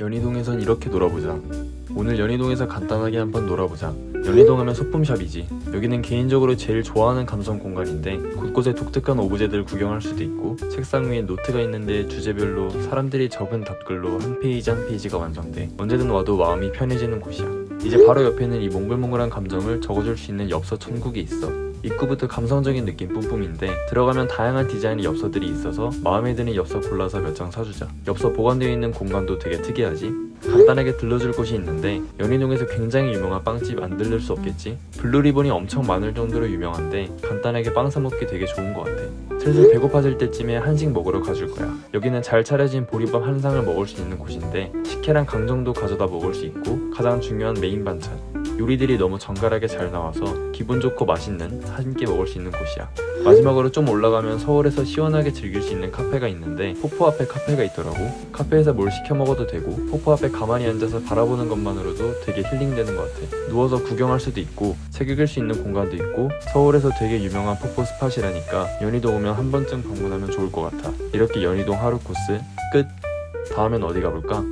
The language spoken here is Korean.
연희동에선 이렇게 놀아보자. 오늘 연희동에서 간단하게 한번 놀아보자. 연희동 하면 소품샵이지. 여기는 개인적으로 제일 좋아하는 감성 공간인데 곳곳에 독특한 오브제들 구경할 수도 있고 책상 위에 노트가 있는데 주제별로 사람들이 적은 답글로 한 페이지 한 페이지가 완성돼. 언제든 와도 마음이 편해지는 곳이야. 이제 바로 옆에는 이 몽글몽글한 감정을 적어줄 수 있는 엽서 천국이 있어. 입구부터 감성적인 느낌 뿜뿜인데 들어가면 다양한 디자인의 엽서들이 있어서 마음에 드는 엽서 골라서 몇 장 사주자. 엽서 보관되어 있는 공간도 되게 특이하지. 간단하게 들러줄 곳이 있는데 연희동에서 굉장히 유명한 빵집 안 들를 수 없겠지. 블루리본이 엄청 많을 정도로 유명한데 간단하게 빵 사 먹기 되게 좋은 것 같아. 슬슬 배고파질 때쯤에 한식 먹으러 가줄 거야. 여기는 잘 차려진 보리밥 한 상을 먹을 수 있는 곳인데 식혜랑 강정도 가져다 먹을 수 있고 가장 중요한 메인 반찬 요리들이 너무 정갈하게 잘 나와서 기분 좋고 맛있는 한끼 먹을 수 있는 곳이야. 마지막으로 좀 올라가면 서울에서 시원하게 즐길 수 있는 카페가 있는데 폭포 앞에 카페가 있더라고. 카페에서 뭘 시켜 먹어도 되고 폭포 앞에 가만히 앉아서 바라보는 것만으로도 되게 힐링되는 것 같아. 누워서 구경할 수도 있고 책 읽을 수 있는 공간도 있고 서울에서 되게 유명한 폭포 스팟이라니까 연희동 오면 한 번쯤 방문하면 좋을 것 같아. 이렇게 연희동 하루 코스 끝. 다음엔 어디 가볼까?